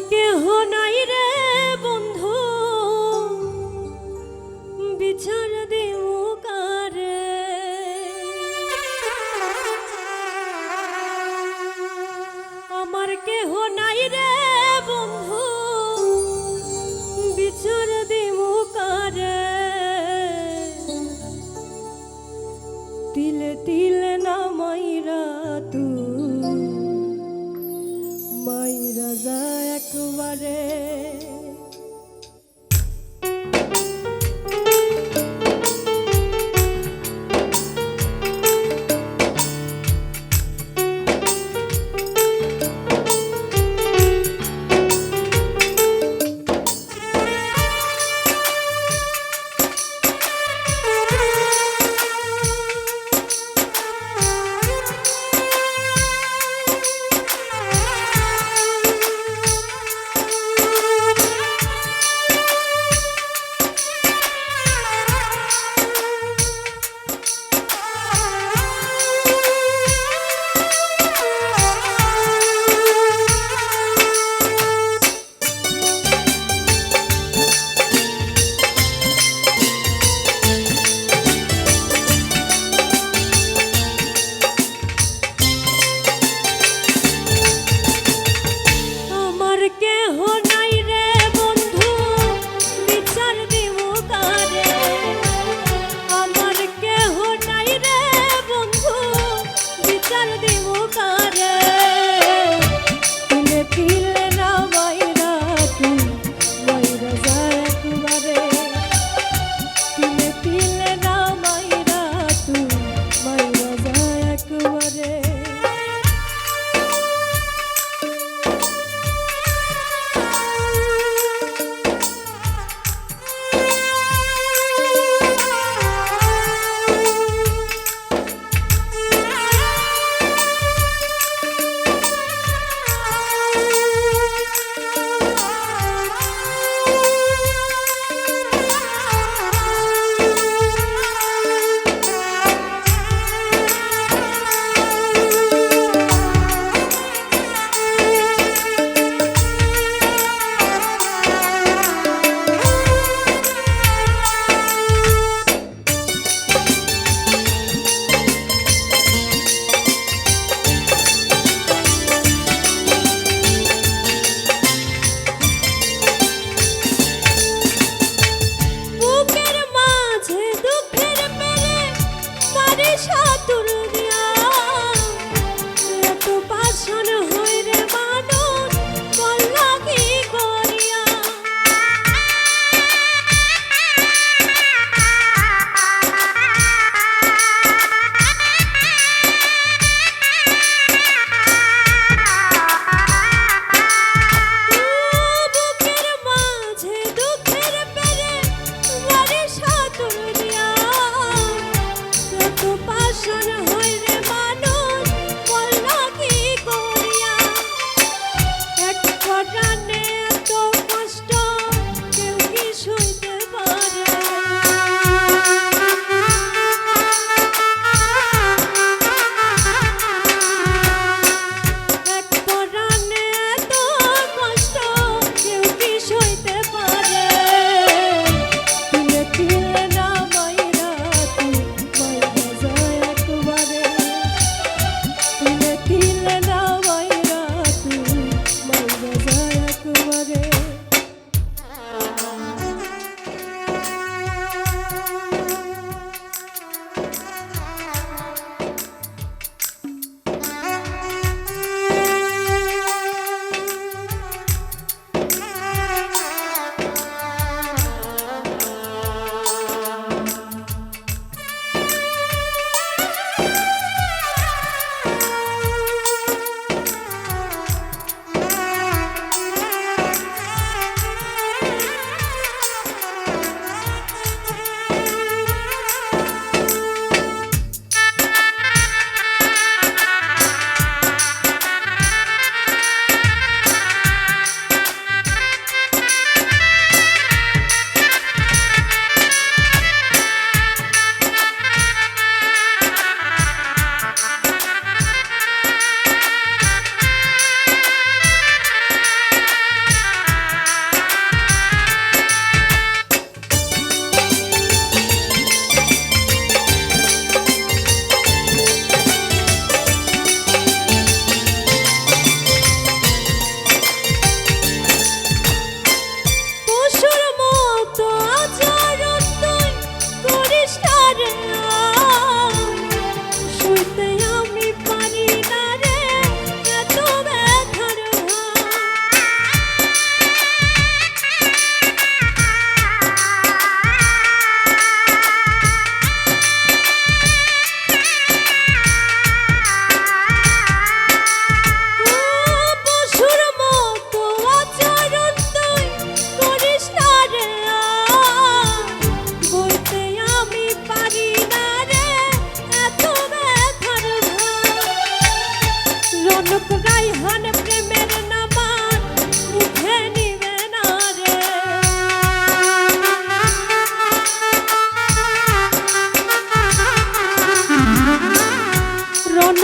কেহ নাই রে বন্ধু। বিচার দেউ কারে। আমার কেহ নাই রে বন্ধু। বিচার দেউ কারে। তিলে তিলে ফিরা যায় একবারে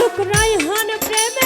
টুকরাই হন প্রেমে।